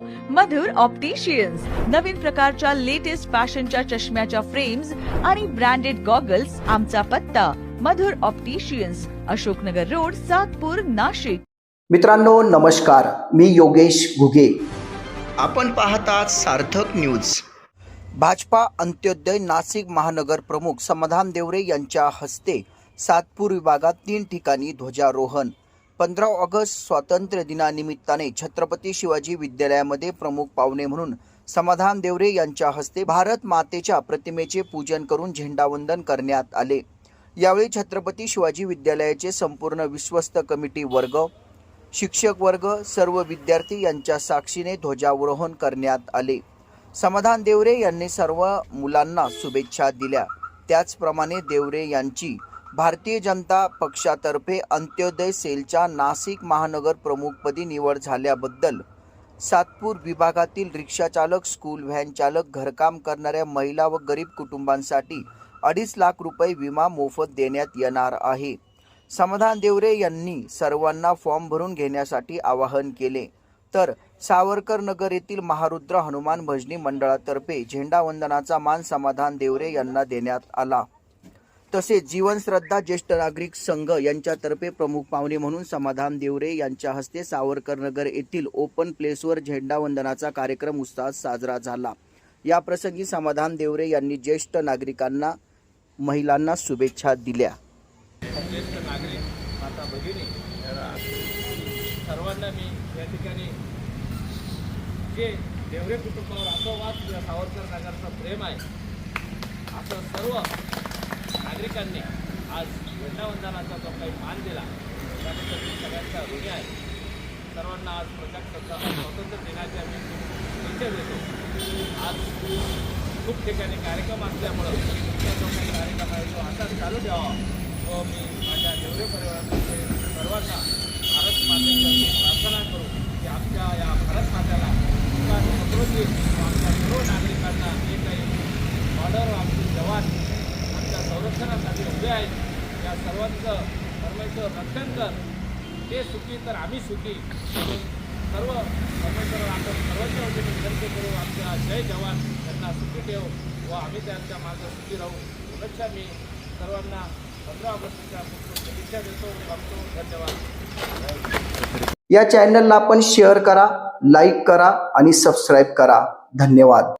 मधुर opticians नवीन प्रकारच्या latest फॅशनच्या चष्म्याच्या फ्रेम्स आणि ब्रँडेड गॉगल्स आमचा पत्ता. Madhur opticians Ashoknagar road Satpur Nashik. मित्रांनो नमस्कार. मी योगेश घुगे. आपण पाहतात सार्थक न्यूज भाजपा अंत्योदय नाशिक महानगर प्रमुख समाधान देवरे यांच्या हस्ते सातपूर विभागात तीन ठिकाणी ध्वजारोहण. पंधरा ऑगस्ट स्वातंत्र्य दिनानिमित्ताने छत्रपती शिवाजी विद्यालयामध्ये प्रमुख पाहुणे म्हणून समाधान देवरे यांच्या हस्ते भारत मातेच्या प्रतिमेचे पूजन करून झेंडावंदन करण्यात आले. यावेळी छत्रपती शिवाजी विद्यालयाचे संपूर्ण विश्वस्त कमिटी वर्ग शिक्षक वर्ग सर्व विद्यार्थी यांच्या साक्षीने ध्वजारोहण करण्यात आले. समाधान देवरे यांनी सर्व मुलांना शुभेच्छा दिल्या. त्याचप्रमाणे देवरे यांची भारतीय जनता पक्षातर्फे अंत्योदय सेलच्या नाशिक महानगर प्रमुखपदी निवड झाल्याबद्दल सातपूर विभागातील रिक्षाचालक स्कूल व्हॅन चालक घरकाम करणाऱ्या महिला व गरीब कुटुंबांसाठी अडीच लाख रुपये विमा मोफत देण्यात येणार आहे. समाधान देवरे यांनी सर्वांना फॉर्म भरून घेण्यासाठी आवाहन केले. तर सावरकर नगर येथील महारुद्र हनुमान भजनी मंडळातर्फे झेंडावंदनाचा मान समाधान देवरे यांना देण्यात आला. तसेच जीवनश्रद्धा ज्येष्ठ नागरिक संघ यांच्यातर्फे प्रमुख पाहुणे म्हणून समाधान देवरे यांच्या हस्ते सावरकरनगर येथील ओपन प्लेसवर झेंडावंदनाचा कार्यक्रम उत्साहात साजरा झाला. या प्रसंगी समाधान देवरे यांनी ज्येष्ठ नागरिकांना महिलांना शुभेच्छा दिल्या. ज्येष्ठ नागरिक माता भगिनी सर्वांना मी या ठिकाणी जे देवरे कुटुंबावर असं किंवा सावरकर नगरचं प्रेम आहे असं सर्व नागरिकांनी आज झेंडावंदनाचा जो काही मान दिला त्याबद्दल मी सगळ्यांचा ऋणी आहे. सर्वांना आज प्रजासत्ताक स्वातंत्र्य दिनाच्या मी शुभेच्छा देतो. आज खूप ठिकाणी कार्यक्रम असल्यामुळं त्या जो काही कार्यक्रम आहे तो आता चालू द्यावा व मी माझ्या देवरे परिवारातर्फे सर्वांना भारत मातेसाठी प्रार्थना करू की आमच्या या भारत मातेला विकास समृद्धी व आमच्या सर्व नागरिकांना जे काही बॉर्डर आमचे जवान दर्शनासाठी उभे आहेत. या सर्वांचं परमेश्वर रक्षण कर. ते सुखी तर आम्ही सुखी. सर्व परमेश्वर आपण सर्वांच्या वतीने विनंती करू आमच्या जय जवान त्यांना सुखी ठेव व आम्ही त्यांच्या मागं सुखी राहू. शुभेच्छा मी सर्वांना पंधरा ऑगस्टच्या शुभेच्छा देतो बघतो धन्यवाद. या चॅनलला आपण शेअर करा लाईक करा आणि सबस्क्राईब करा. धन्यवाद.